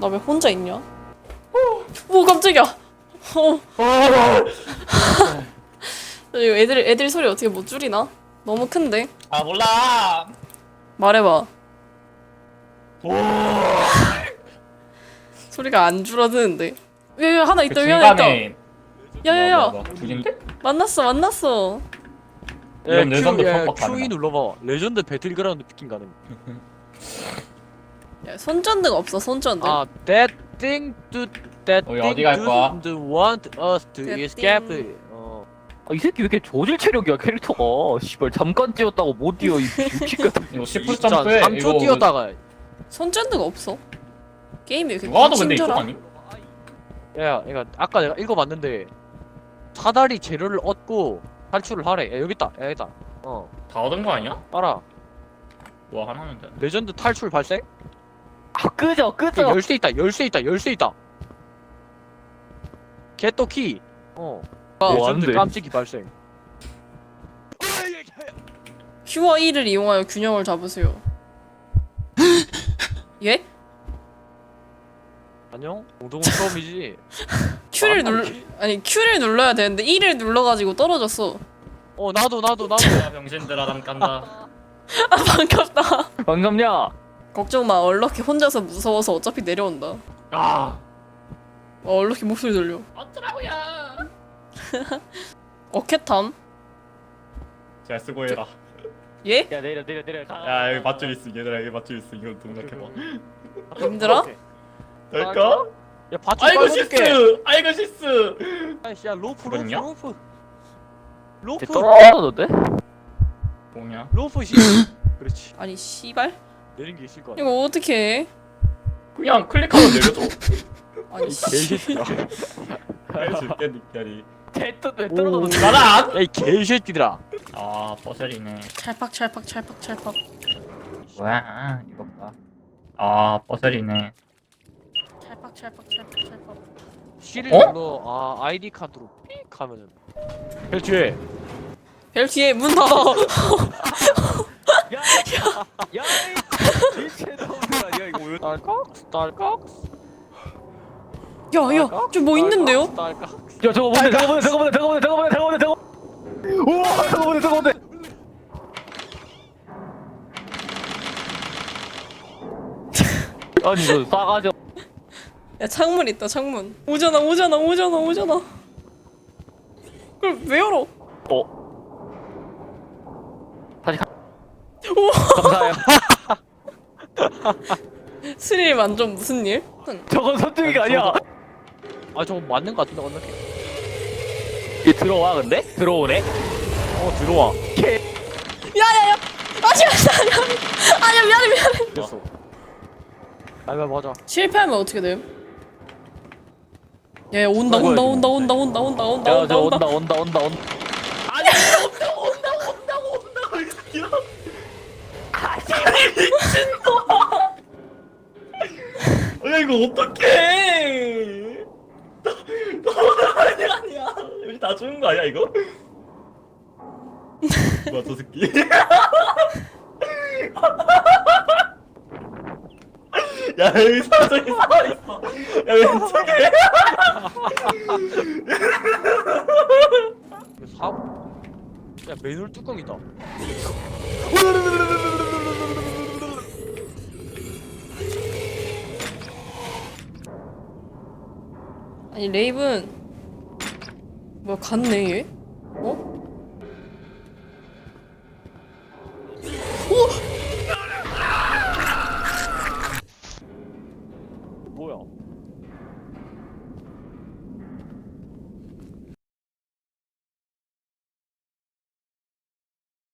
나 왜 혼자 있냐? 어, 오 깜짝이야. 어. 이거 애들 애들 소리 어떻게 못 줄이나? 너무 큰데. 아 몰라. 말해봐. 오. 소리가 안 줄어드는데. 여기 하나 그 있다 여기 하나 있다. 야야야. 뭐, 뭐, 뭐? 만났어 만났어. 이런 레전드 야, 퍽퍽 QE 가능하. 눌러봐. 레전드 배틀그라운드 피킹 가능. 야, 손전등 없어 손전등. 아, that thing to that 어디, thing 어디 갈 거야? want us to That escape. thing. 어. 아, 이 새끼 왜 이렇게 저질 체력이야 캐릭터가 씨발 잠깐 뛰었다고 못 뛰어 이 같은 이거 10% 진짜 점프에 3초 이거 뛰었다가 손전등 없어. 게임이 이렇게 누가 봐도 근데 이쪽? 아니? 야, 얘가 아까 내가 읽어봤는데 사다리 재료를 얻고 탈출을 하래. 야, 여기 있다. 야, 여기 있다. 어, 다 얻은 거 아니야? 알아. 뭐 하나면 돼. 레전드 탈출 발생? 아 끄져 끄져 열쇠 있다. 열쇠 있다. 열쇠 있다. 개또 키. 어. 안 돼. 깜찍이 발생. Q와 E를 이용하여 균형을 잡으세요. 예? 안녕? 공동은 처음이지. Q를 아, 눌 아니 Q를 눌러야 되는데 E를 눌러가지고 떨어졌어. 어, 나도 나도 나도. 야 병신들아 난 간다. 아 반갑다. 반갑냐 걱정 마 얼럭키 혼자서 무서워서 어차피 내려온다. 아 어, 얼럭키 목소리 들려. 어쩌라고야. 어켓탐? 잘 쓰고 해라. 예? 야 내려 내려 내려 가. 야 여기 맞줄 있어 얘들아 여기 맞줄 있어 이거 동작해봐. 힘들어? 될까? 야, 밧줄 아이고 빨아줄게. 실수. 아이고 실수. 아이씨, 야, 로프, 로프, 뭐냐? 로프. 로프, 쟤 떨어졌는데 뭐냐? 로프 씨. 그렇지. 아니 씨발? 내린 게 있을 거야. 이거 어떻게 해? 그냥 클릭하면 내려줘. 아니 씨. 개새끼야. 해줄게 닉별이. 쟤또왜 오. 떨어졌는데 나라. 야, 이 개새끼들아. 아 버셀이네. 찰팍 찰팍 찰팍 찰팍. 뭐야 이거 봐. 아 버셀이네. 찰팍 찰팍 찰팍 찰팍. C를 어? 눌러. 아, 아이디 카드로 삑 하면은. 벨 뒤에. 벨 뒤에 문 닫아. 야야 일체 너무 아니야 이거 왜 딸깍, 딸깍. 야 야 저 뭐 있는데요? 딸깍. 야 저거 뭔데? 저거 뭔데? 저거 뭔데? 저거 뭔데? 저거 뭔데? 저거 뭔데? 저거 우와 저거 뭔데? 저거 뭔데? 아니 이거 싸가지 없- 야 창문 있다 창문. 오잖아 오잖아 오잖아 오잖아. 그럼 왜 열어? 어? 다시 가. 오 감사해요 스릴 완전 무슨 일? 응. 저건 선택이가 아니야 아, 저거 맞는 거 같은데, 어떻게? 얘 들어와 근데? 들어오네 어, 들어와. 야야야. 아씨 아니야 아니야 미안해 미안해. 됐어. 아, 맞아. 실패하면 어떻게 돼? 야야 온다 온다 온다 온다 온다 온다 온다 야 온다 저 온다. 온다 온다 온다 온다 아니 온다고 온다고 온다고 온다고 이 새끼야. 야 이거 어떡해? 아니 아니야. 여기 다 죽은 거 아니야 이거? 뭐야 저 새끼? 야 여기 저기 살아있어. 야 왼쪽에. 사. 야, 매눌 뚜껑이다. 아니 레이븐 뭐야 갔네 얘? 어? 뭐야?